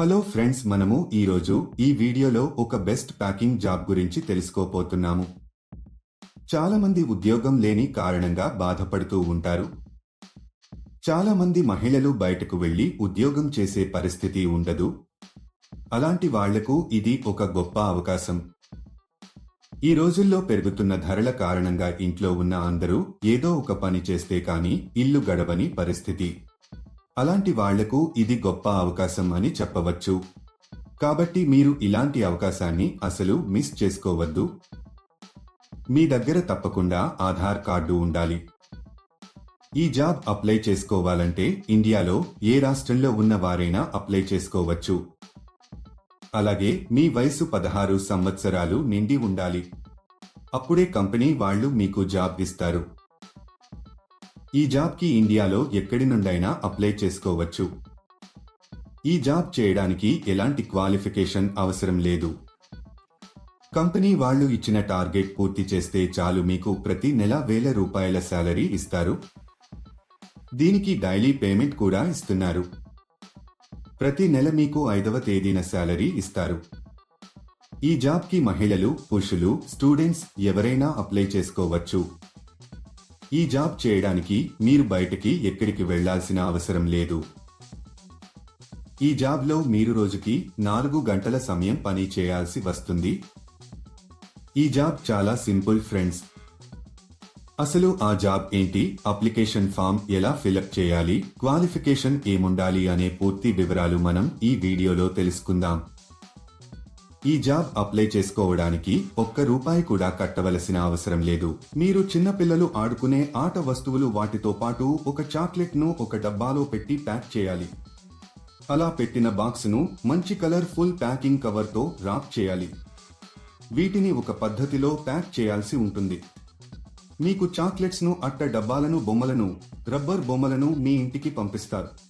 Hello friends మనము ఈరోజు ఈ వీడియోలో ఒక బెస్ట్ ప్యాకింగ్ జాబ్ గురించి తెలుసుకోపోతున్నాము చాలామంది ఉద్యోగం లేని కారణంగా బాధపడుతూ ఉంటారు. చాలామంది మహిళలు బయటకు వెళ్ళి ఉద్యోగం చేసే పరిస్థితి ఉండదు. అలాంటి వాళ్ళకు ఇది ఒక గొప్ప అవకాశం. ఈ రోజుల్లో పెరుగుతున్న ధరల కారణంగా ఇంట్లో ఉన్న అందరూ ఏదో ఒక పని చేస్తే కానీ ఇల్లు గడవని పరిస్థితి. అలాంటి వాళ్ళకు ఇది గొప్ప అవకాశం అని చెప్పవచ్చు. కాబట్టి మీరు ఇలాంటి అవకాశాన్ని అసలు మిస్ చేసుకోవద్దు. మీ దగ్గర తప్పకుండా ఆధార్ కార్డు ఉండాలి. ఈ జాబ్ అప్లై చేసుకోవాలంటే ఇండియాలో ఏ రాష్ట్రంలో ఉన్న వారైనా అప్లై చేసుకోవచ్చు. అలాగే మీ వయసు పదహారు సంవత్సరాలు నిండి ఉండాలి. అప్పుడే కంపెనీ వాళ్ళు మీకు జాబ్ ఇస్తారు. ఈ జాబ్కి ఇండియాలో ఎక్కడి నుండైనా అప్లై చేసుకోవచ్చు. ఈ జాబ్ చేయడానికి ఎలాంటి క్వాలిఫికేషన్ అవసరం లేదు. కంపెనీ వాళ్ళు ఇచ్చిన టార్గెట్ పూర్తి చేస్తే చాలు మీకు ప్రతి నెల వేల రూపాయల శాలరీ ఇస్తారు. దీనికి డైలీ పేమెంట్ కూడా ఇస్తున్నారు. ప్రతి నెల మీకు ఐదవ తేదీన శాలరీ ఇస్తారు. ఈ జాబ్కి మహిళలు పురుషులు స్టూడెంట్స్ ఎవరైనా అప్లై చేసుకోవచ్చు. ఈ జాబ్ చేయడానికి మీరు బయటకి ఎక్కడికి వెళ్ళాల్సిన అవసరం లేదు. ఈ జాబ్లో మీరు రోజుకి నాలుగు గంటల సమయం పని చేయాల్సి వస్తుంది. ఈ జాబ్ చాలా సింపుల్ ఫ్రెండ్స్. అసలు ఆ జాబ్ ఏంటి? అప్లికేషన్ ఫామ్ ఎలా ఫిలప్ చేయాలి? క్వాలిఫికేషన్ ఏముండాలి? అనే పూర్తి వివరాలు మనం ఈ వీడియోలో తెలుసుకుందాం. ఈ జాబ్ అప్లై చేసుకోవడానికి ఒక్క రూపాయి కూడా కట్టవలసిన అవసరం లేదు. మీరు చిన్నపిల్లలు ఆడుకునే ఆట వస్తువులు వాటితో పాటు ఒక చాక్లెట్ను ఒక డబ్బాలో పెట్టి ప్యాక్ చేయాలి. అలా పెట్టిన బాక్స్ను మంచి కలర్ ఫుల్ ప్యాకింగ్ కవర్తో రాప్ చేయాలి. వీటిని ఒక పద్ధతిలో ప్యాక్ చేయాల్సి ఉంటుంది. మీకు చాక్లెట్స్ను అట్ట డబ్బాలను బొమ్మలను రబ్బర్ బొమ్మలను మీ ఇంటికి పంపిస్తారు.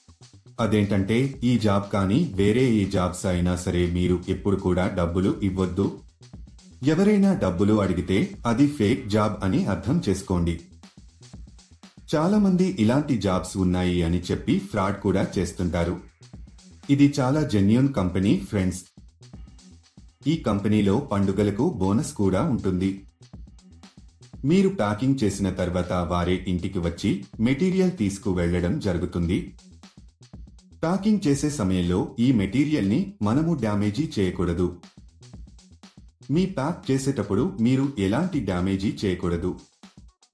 అదేంటంటే ఈ జాబ్ కానీ వేరే ఏ జాబ్స్ అయినా సరే మీరు ఎప్పుడు కూడా డబ్బులు ఇవ్వద్దు. ఎవరైనా డబ్బులు అడిగితే అది ఫేక్ జాబ్ అని అర్థం చేసుకోండి. చాలామంది ఇలాంటి జాబ్స్ ఉన్నాయి అని చెప్పి ఫ్రాడ్ కూడా చేస్తుంటారు. ఇది చాలా జెన్యున్ కంపెనీ ఫ్రెండ్స్. ఈ కంపెనీలో పండుగలకు బోనస్ కూడా ఉంటుంది. మీరు ప్యాకింగ్ చేసిన తర్వాత వారే ఇంటికి వచ్చి మెటీరియల్ తీసుకువెళ్ళడం జరుగుతుంది. ప్యాకింగ్ చేసే సమయంలో ఈ మెటీరియల్ని మనము డ్యామేజీ చేయకూడదు. మీ ప్యాక్ చేసేటప్పుడు మీరు ఎలాంటి డ్యామేజీ చేయకూడదు.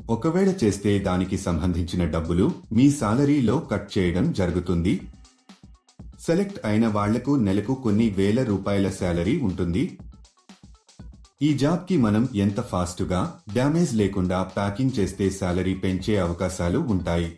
ఒకవేళ చేస్తే దానికి సంబంధించిన డబ్బులు మీ సాలరీలో కట్ చేయడం జరుగుతుంది. సెలెక్ట్ అయిన వాళ్ళకు నెలకు కొన్ని వేల రూపాయల శాలరీ ఉంటుంది. ఈ జాబ్కి మనం ఎంత ఫాస్ట్గా డ్యామేజ్ లేకుండా ప్యాకింగ్ చేస్తే శాలరీ పెంచే అవకాశాలు ఉంటాయి.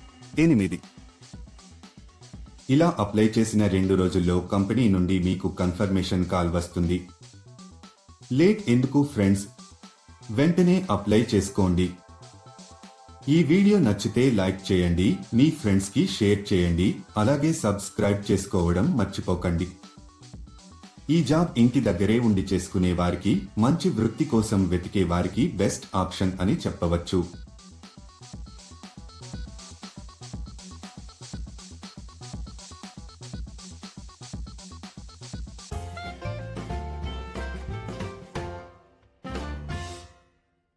ఎనిమిది. ఇలా అప్లై చేసిన రెండు రోజుల్లో కంపెనీ నుండి మీకు కన్ఫర్మేషన్ కాల్ వస్తుంది. లేట్ ఎందుకు ఫ్రెండ్స్? వెంటనే అప్లై చేసుకోండి. ఈ వీడియో నచ్చితే లైక్ చేయండి మీ ఫ్రెండ్స్కి షేర్ చేయండి అలాగే సబ్స్క్రైబ్ చేసుకోవడం మర్చిపోకండి. ఈ జాబ్ ఇంటి దగ్గరే ఉండి చేసుకునే వారికి మంచి వృత్తి కోసం వెతికే వారికి బెస్ట్ ఆప్షన్ అని చెప్పవచ్చు.